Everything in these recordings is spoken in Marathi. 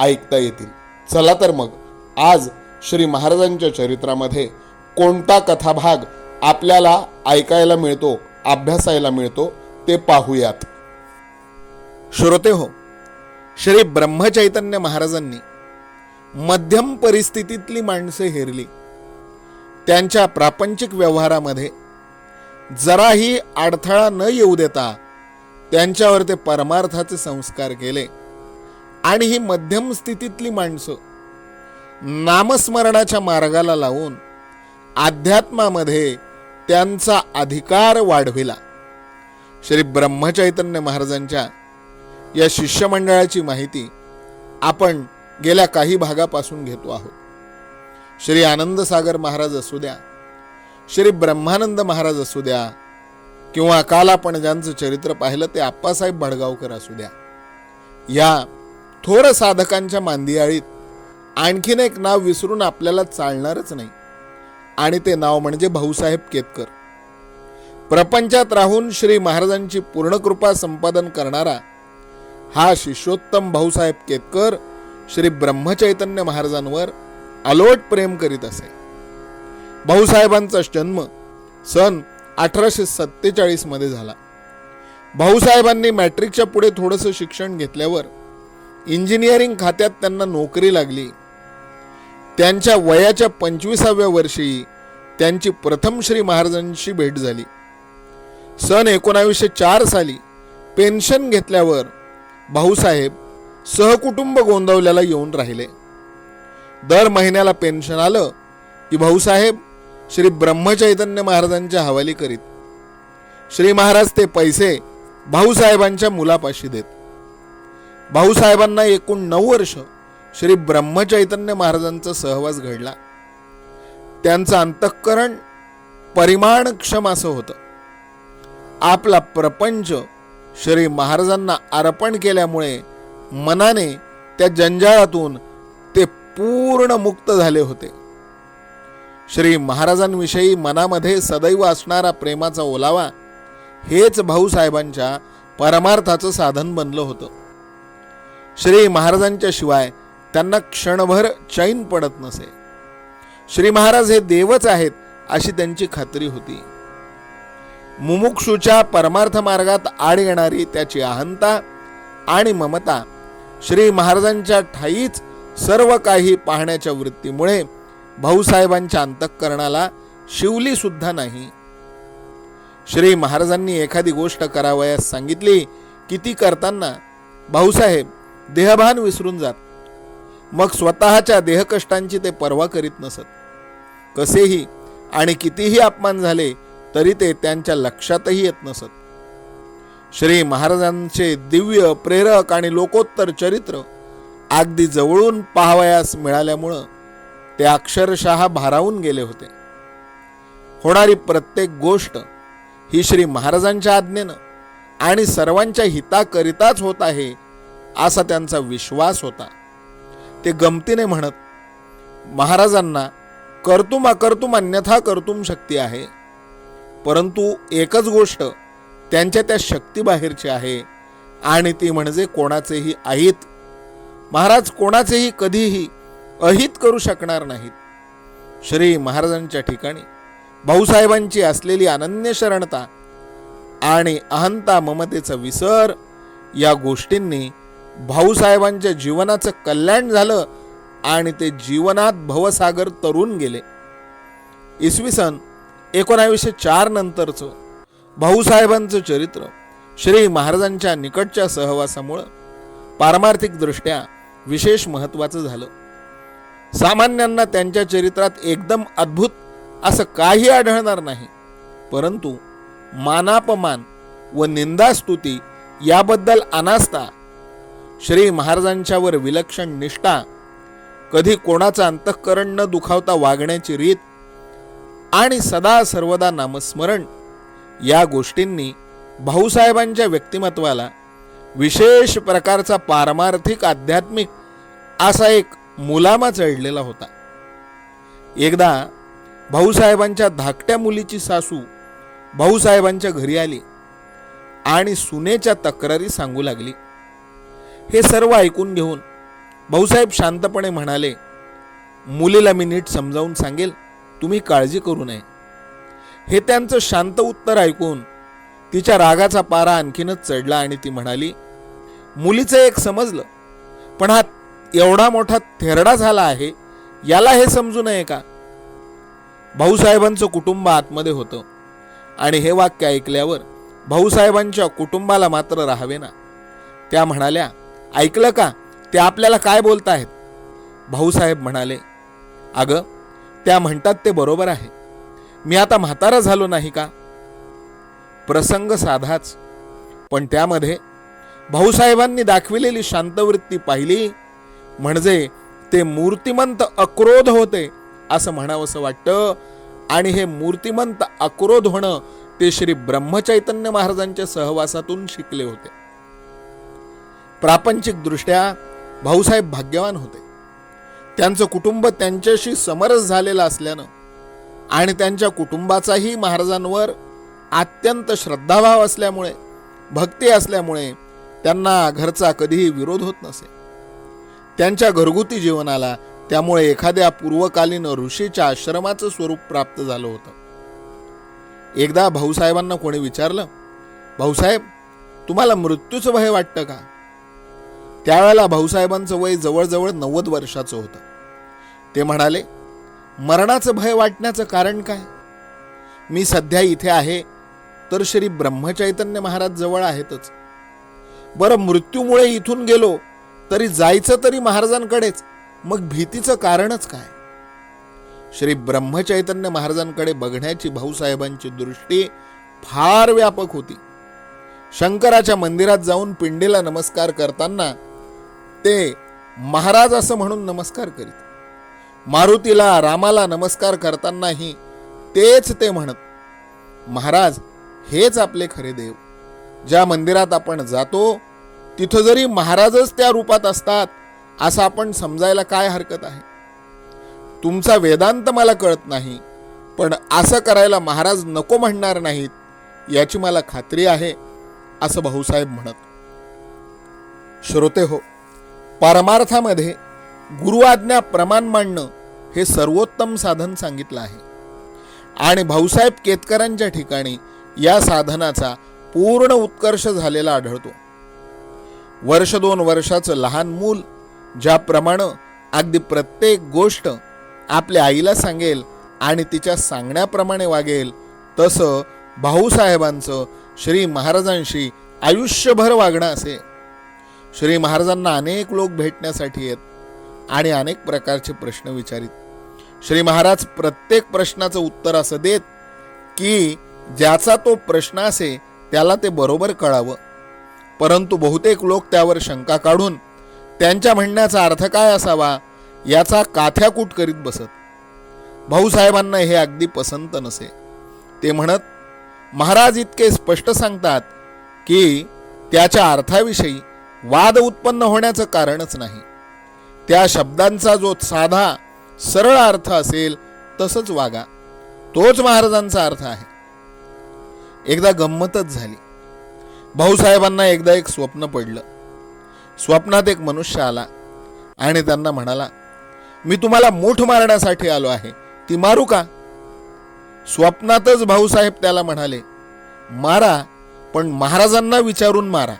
ऐकता येतील. चला तर मग आज श्री महाराजांच्या चरित्रामध्ये कोणता कथाभाग आपल्याला ऐकायला मिळतो अभ्यासायला मिळतो ते पाहूयात. श्रोते हो श्री ब्रह्मचैतन्य महाराजांनी मध्यम परिस्थितीतली माणसे हेरली. त्यांच्या प्रापंचिक व्यवहारामध्ये जराही अडथळा न येऊ देता त्यांच्यावर ते परमार्थाचे संस्कार केले. आणि ही मध्यम स्थितीतली माणसं नामस्मरणाच्या मार्गाला लावून अध्यात्मामध्ये त्यांचा अधिकार वाढविला. श्री ब्रह्मचैतन्य महाराजांच्या या शिष्यमंडळाची माहिती आपण गेल्या काही भागापासून घेतो आहोत. श्री आनंदसागर महाराज असू द्या श्री ब्रह्मानंद महाराज असू द्या किंवा काल आपण ज्यांचं चरित्र पाहिलं ते आप्पासाहेब भडगावकर असू द्या या थोर साधकांच्या मांदियाळीत आणखीन एक नाव विसरून आपल्याला चालणारच नाही. आणि ते नाव म्हणजे भाऊसाहेब केतकर. प्रपंचात राहून श्री महाराजांची पूर्णकृपा संपादन करणारा हा शिष्योत्तम भाऊसाहेब केतकर श्री ब्रह्मचैतन्य महाराजांवर अलोट प्रेम करीत असे. भाऊसाहेबांचा जन्म सन अठराशे सत्तेचाळीसमध्ये झाला. भाऊसाहेबांनी मॅट्रिकच्या पुढे थोडंसं शिक्षण घेतल्यावर इंजिनिअरिंग खात्यात त्यांना नोकरी लागली. त्यांच्या वयाच्या पंचवीसाव्या वर्षी त्यांची प्रथम श्री महाराजांशी भेट झाली. सन एकोणावीसशे चार साली पेन्शन घेतल्यावर भाऊसाहेब सहकुटुंब गोंदवल्याला येऊन राहिले. दर महिन्याला पेन्शन आलं की भाऊसाहेब श्री ब्रह्मचैतन्य महाराजांच्या हवाली करीत. श्री महाराज ते पैसे भाऊसाहेबांच्या मुलापाशी देत. भाऊसाहेबांना एकूण नऊ वर्ष श्री ब्रह्मचैतन्य महाराजांचा सहवास घडला. त्यांचं अंतःकरण परिमाणक्षम असं होतं. आपला प्रपंच श्री महाराजांना अर्पण केल्यामुळे मनाने त्या जंजाळातून ते पूर्ण मुक्त झाले होते. श्री महाराजांविषयी मनामध्ये सदैव असणारा प्रेमाचा ओलावा हेच भाऊसाहेबांच्या परमार्थाचं साधन बनलं होतं. श्री महाराजांच्या शिवाय त्यांना क्षणभर चैन पडत नसे. श्री महाराज हे देवच आहेत अशी त्यांची खात्री होती. मुमुक्षूच्या परमार्थ मार्गात आड येणारी त्याची अहंता आणि ममता श्री महाराजांच्या ठाईच सर्व काही पाहण्याच्या वृत्तीमुळे भाऊसाहेबांच्या अंतःकरणाला शिवली सुद्धा नाही. श्री महाराजांनी एखादी गोष्ट करावयास सांगितली की ती करताना भाऊसाहेब देहभान विसरून जात. मग स्वतःच्या देहकष्टांची ते पर्वा करीत नसत. कसेही आणि कितीही अपमान झाले तरी ते त्यांच्या लक्षातही येत नसत. श्री महाराजांचे दिव्य प्रेरक आणि लोकोत्तर चरित्र अगदी जवळून पाहावयास मिळाल्यामुळं ते अक्षरशः भारावून गेले होते. होणारी प्रत्येक गोष्ट ही श्री महाराजांच्या आज्ञेनं आणि सर्वांच्या हिताकरिताच होत आहे असा त्यांचा विश्वास होता. ते गमतीने म्हणत महाराजांना कर्तुम अकर्तुम अन्यथा कर्तुम शक्ती आहे. परंतु एकच गोष्ट त्यांच्या त्या शक्तीबाहेरची आहे आणि ती म्हणजे कोणाचेही आहित महाराज कोणाचेही कधीही अहित करू शकणार नाहीत. श्री महाराजांच्या ठिकाणी भाऊसाहेबांची असलेली अनन्य शरणता आणि अहंता ममतेचा विसर या गोष्टींनी भाऊसाहेबांच्या जीवनाचं कल्याण झालं आणि ते जीवनात भवसागर तरून गेले. इसवी सन एकोणावीसशे चार नंतरचं भाऊसाहेबांचं चरित्र श्री महाराजांच्या निकटच्या सहवासामुळं पारमार्थिकदृष्ट्या विशेष महत्त्वाचं झालं. सामान्यांना त्यांच्या चरित्रात एकदम अद्भुत असं काही आढळणार नाही परंतु मानापमान व निंदास्तुती याबद्दल अनास्था श्री महाराजांच्यावर विलक्षण निष्ठा कधी कोणाचं अंतःकरण न दुखावता वागण्याची रीत आणि सदा सर्वदा नामस्मरण या गोष्टींनी भाऊसाहेबांच्या व्यक्तिमत्वाला विशेष प्रकारचा पारमार्थिक आध्यात्मिक असा एक मुलामा चढलेला होता. एकदा भाऊसाहेबांच्या धाकट्या मुलीची सासू भाऊसाहेबांच्या घरी आली आणि सुनेच्या तक्रारी सांगू लागली. हे सर्व ऐकून घेऊन भाऊसाहेब शांतपणे म्हणाले मुलीला मी नीट समजावून सांगेल तुम्ही काळजी करू नये. हे त्यांचं शांत उत्तर ऐकून तिच्या रागाचा पारा आणखीनच चढला आणि ती म्हणाली मुलीचं एक समजलं पण हा एवढा मोठा थेरडा झाला आहे याला हे समजू नये का? भाऊसाहेबांचं कुटुंब आतमध्ये होतं आणि हे वाक्य ऐकल्यावर भाऊसाहेबांच्या कुटुंबाला मात्र राहावे ना. त्या म्हणाल्या ऐकलं का? ते आपल्याला काय बोलत आहेत भाऊसाहेब म्हणाले अगं त्या म्हणतात ते बरोबर आहे. मी आता म्हातारा झालो नाही का? प्रसंग साधाच. पण त्यामध्ये भाऊसाहेबांनी दाखविलेली शांतवृत्ती पाहिली म्हणजे ते मूर्तिमंत अक्रोध होते असं म्हणावंसं वाटतं आणि हे मूर्तिमंत अक्रोध होणं ते श्री ब्रह्मचैतन्य महाराजांच्या सहवासातून शिकले होते. प्रापंचिकदृष्ट्या भाऊसाहेब भाग्यवान होते. त्यांचं कुटुंब त्यांच्याशी समरस झालेलं असल्यानं आणि त्यांच्या कुटुंबाचाही महाराजांवर अत्यंत श्रद्धाभाव असल्यामुळे भक्ती असल्यामुळे त्यांना घरचा कधीही विरोध होत नसे. त्यांच्या घरगुती जीवनाला त्यामुळे एखाद्या पूर्वकालीन ऋषीच्या आश्रमाचं स्वरूप प्राप्त झालं होतं. एकदा भाऊसाहेबांना कोणी विचारलं भाऊसाहेब तुम्हाला मृत्यूचं भय वाटतं का? त्यावेळेला भाऊसाहेबांचं वय जवळजवळ नव्वद वर्षाचं होतं. ते म्हणाले मरणाचं भय वाटण्याचं कारण काय? मी सध्या इथे आहे तर श्री ब्रह्मचैतन्य महाराज जवळ आहेतच. बरं मृत्यूमुळे इथून गेलो तरी जायचं तरी महाराजांकडेच मग भीतीचं कारणच काय? श्री ब्रह्मचैतन्य महाराजांकडे बघण्याची भाऊसाहेबांची दृष्टी फार व्यापक होती. शंकराच्या मंदिरात जाऊन पिंडीला नमस्कार करताना ते महाराज असं म्हणून नमस्कार करीत. मारुतीला रामाला नमस्कार करतानाही तेच ते म्हणत महाराज हेच आपले खरे देव. ज्या मंदिरात आपण जातो तिथं जरी महाराजच त्या रूपात असतात असं आपण समजायला काय हरकत आहे? तुमचा वेदांत मला कळत नाही पण असं करायला महाराज नको म्हणणार नाहीत याची मला खात्री आहे असं भाऊसाहेब म्हणत. श्रोते हो परमार्थामध्ये गुरुआज्ञा प्रमाण मांडणं हे सर्वोत्तम साधन सांगितलं आहे. आणि भाऊसाहेब केतकरांच्या ठिकाणी या साधनाचा पूर्ण उत्कर्ष झालेला आढळतो. वर्ष दोन वर्षाचं लहान मूल ज्याप्रमाणे अगदी प्रत्येक गोष्ट आपल्या आईला सांगेल आणि तिच्या सांगण्याप्रमाणे वागेल तसं भाऊसाहेबांचं श्री महाराजांशी आयुष्यभर वागणं असे श्री महाराजांना अनेक लोक भेटण्यासाठी येत आणि अनेक प्रकारचे प्रश्न विचारित. श्री महाराज प्रत्येक प्रश्नाचं उत्तर असं देत की ज्याचा तो प्रश्न असे त्याला ते बरोबर कळावं. परंतु बहुतेक लोक त्यावर शंका काढून त्यांच्या म्हणण्याचा अर्थ काय असावा याचा काथ्याकूट करीत बसत. भाऊसाहेबांना हे अगदी पसंत नसे. ते म्हणत महाराज इतके स्पष्ट सांगतात की त्याच्या अर्थाविषयी वाद उत्पन्न होण्याचं कारणच नाही. त्या शब्दांचा जो साधा सरळ अर्थ असेल तसंच वागा. तोच महाराजांचा अर्थ आहे. एकदा गंमतच झाली. भाऊसाहेबांना एकदा एक स्वप्न पडलं. स्वप्नात एक मनुष्य आला आणि त्यांना म्हणाला मी तुम्हाला मूठ मारण्यासाठी आलो आहे. ती मारू का? स्वप्नातच भाऊसाहेब त्याला म्हणाले मारा पण महाराजांना विचारून मारा.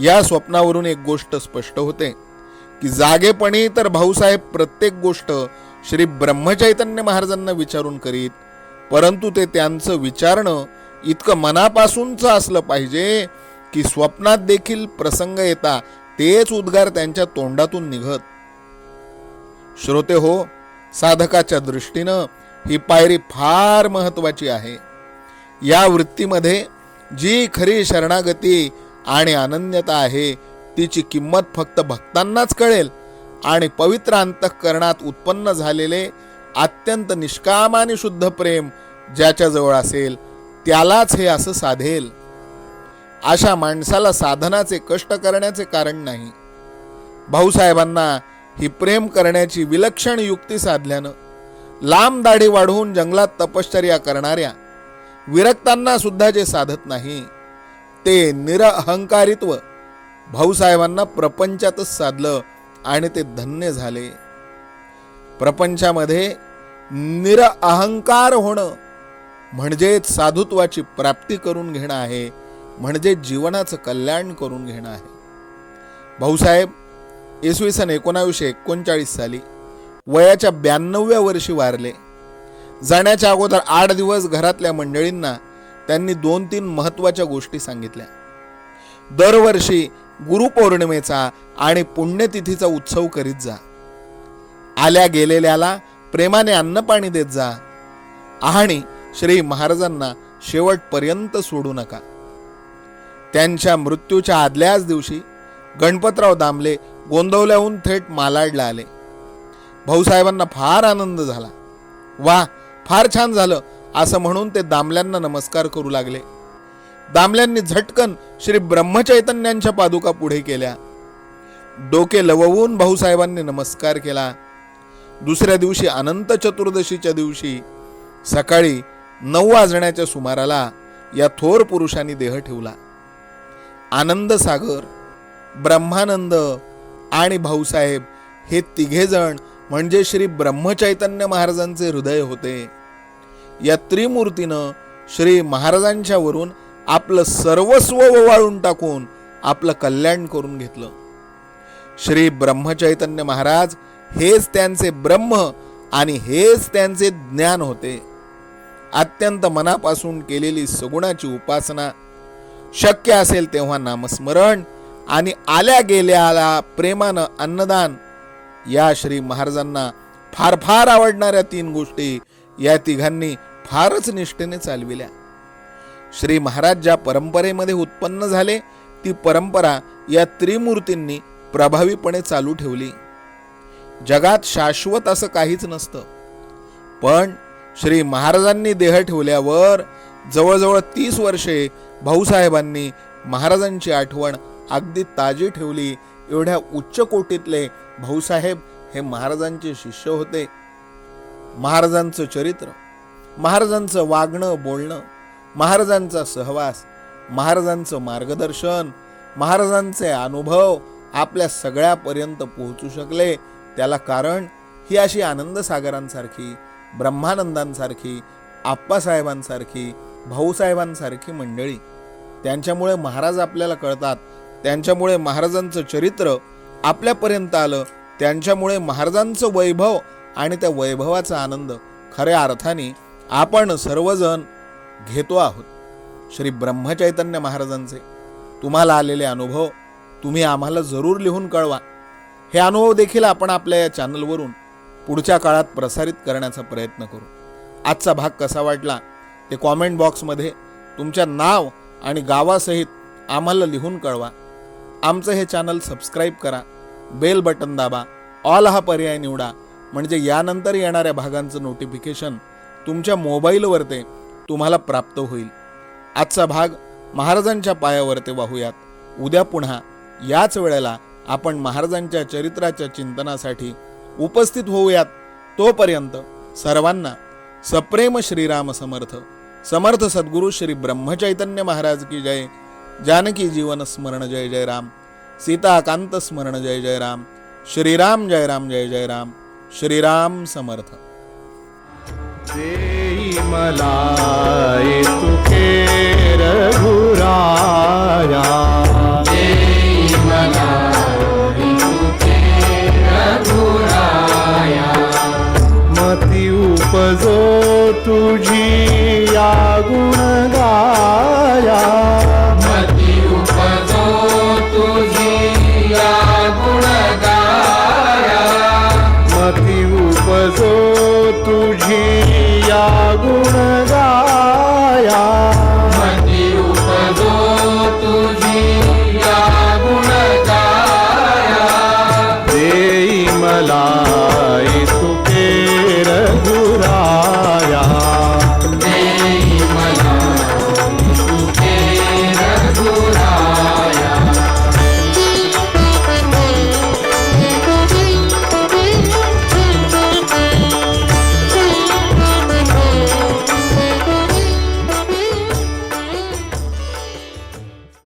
या स्वप्नावरून एक गोष्ट स्पष्ट होते की जागेपणी तर भाऊसाहेब प्रत्येक गोष्ट श्री ब्रह्मचैतन्य महाराजांना विचारून करीत परंतु ते त्यांचं विचारणं इतकं मनापासूनचं असलं पाहिजे की स्वप्नात देखील प्रसंग येता तेच उद्गार त्यांच्या तोंडातून निघत. श्रोते हो साधकाच्या दृष्टीनं ही पायरी फार महत्वाची आहे. या वृत्तीमध्ये जी खरी शरणागती आणि अनन्यता आहे तिची किंमत फक्त भक्तांनाच कळेल. आणि पवित्र अंतःकरणात उत्पन्न झालेले अत्यंत निष्काम आणि शुद्ध प्रेम ज्याच्याजवळ असेल त्यालाच हे असं साधेल. अशा माणसाला साधनाचे कष्ट करण्याचे कारण नाही. भाऊसाहेबांना ही प्रेम करण्याची विलक्षण युक्ती साधल्यानं लांब दाढी वाढवून जंगलात तपश्चर्या करणाऱ्या विरक्तांना सुद्धा जे साधत नाही ते निरअहंकारित्व भाऊसाहेबांना प्रपंचातच साधलं आणि ते धन्य झाले. प्रपंचामध्ये निरअहंकार होणं म्हणजेच साधुत्वाची प्राप्ती करून घेणं आहे म्हणजे जीवनाचं कल्याण करून घेणं आहे. भाऊसाहेब इसवी सन एकोणावीसशे एकोणचाळीस साली वयाच्या ब्याण्णव्या वर्षी वारले. जाण्याच्या अगोदर आठ दिवस घरातल्या मंडळींना त्यांनी दोन तीन महत्त्वाच्या गोष्टी सांगितल्या. दरवर्षी गुरुपौर्णिमेचा आणि पुण्यतिथीचा उत्सव करीत जा. आल्या गेलेल्याला प्रेमाने अन्नपाणी देत जा. आणि श्री महाराजांना शेवटपर्यंत सोडू नका. त्यांच्या मृत्यूच्या आदल्याच दिवशी गणपतराव दामले गोंदवल्याहून थेट मालाडला आले. भाऊसाहेबांना फार आनंद झाला. वा फार छान झालं. असं म्हणून ते दामल्यांना नमस्कार करू लागले. दामल्यांनी झटकन श्री ब्रह्मचैतन्यांच्या पादुका पुढे केल्या. डोके लववून भाऊसाहेबांनी नमस्कार केला. दुसऱ्या दिवशी अनंत चतुर्दशीच्या दिवशी सकाळी नऊ वाजण्याच्या सुमाराला या थोर पुरुषांनी देह ठेवला. आनंद सागर ब्रह्मानंद आणि भाऊसाहेब हे तिघेजण म्हणजे श्री ब्रह्मचैतन्य महाराजांचे हृदय होते. या त्रिमूर्तीनं श्री महाराजांच्या वरून आपलं सर्वस्व ओवाळून टाकून आपलं कल्याण करून घेतलं. श्री ब्रह्मचैतन्य महाराज हेच त्यांचे ब्रह्म आणि हेच त्यांचे ज्ञान होते. अत्यंत मनापासून केलेली सगुणाची उपासना शक्य असेल तेव्हा नामस्मरण आणि आल्या गेल्याला प्रेमानं अन्नदान या श्री महाराजांना फार फार आवडणाऱ्या तीन गोष्टी या तिघांनी फारच निष्ठेने चालविल्या. श्री महाराज ज्या परंपरेमध्ये उत्पन्न झाले ती परंपरा या त्रिमूर्तींनी प्रभावीपणे चालू ठेवली. जगात शाश्वत असं काहीच नसतं. पण श्री महाराजांनी देह ठेवल्यावर जवळजवळ तीस वर्षे भाऊसाहेबांनी महाराजांची आठवण अगदी ताजी ठेवली. एवढ्या उच्च कोटीतले भाऊसाहेब हे महाराजांचे शिष्य होते. महाराजांचं चरित्र महाराजांचं वागणं बोलणं महाराजांचा सहवास महाराजांचं मार्गदर्शन महाराजांचे अनुभव आपल्या सगळ्यापर्यंत पोहोचू शकले. त्याला कारण ही अशी आनंदसागरांसारखी ब्रह्मानंदांसारखी आप्पासाहेबांसारखी भाऊसाहेबांसारखी मंडळी. त्यांच्यामुळे महाराज आपल्याला कळतात त्यांच्यामुळे महाराजांचं चरित्र आपल्यापर्यंत आलं त्यांच्यामुळे महाराजांचं वैभव आणि त्या वैभवाचा आनंद खऱ्या अर्थाने आपण सर्वजण घेतो आहोत. श्री ब्रह्मचैतन्य महाराजांचे तुम्हाला आलेले अनुभव तुम्ही आम्हाला जरूर लिहून कळवा. हे अनुभव देखील आपण आपल्या या चॅनलवरून पुढच्या काळात प्रसारित करण्याचा प्रयत्न करू. आजचा भाग कसा वाटला ते कॉमेंट बॉक्समध्ये तुमच्या नाव आणि गावासहित आम्हाला लिहून कळवा. आमचं हे चॅनल सबस्क्राईब करा बेल बटन दाबा ऑल हा पर्याय निवडा म्हणजे यानंतर येणाऱ्या भागांचं नोटिफिकेशन तुमच्या मोबाईलवर ते तुम्हाला प्राप्त होईल. आजचा भाग महाराजांच्या पायावर ते वाहूयात. उद्या पुन्हा याच वेळेला आपण महाराजांच्या चरित्राच्या चिंतनासाठी उपस्थित होऊयात. तोपर्यंत सर्वांना सप्रेम श्रीराम समर्थ. समर्थ सद्गुरू श्री ब्रह्मचैतन्य महाराज की जय. जानकी जीवन स्मरण जय जय राम. सीताकांत स्मरण जय जय राम. श्रीराम जय राम जय जय राम. श्रीराम समर्थ. मला तुके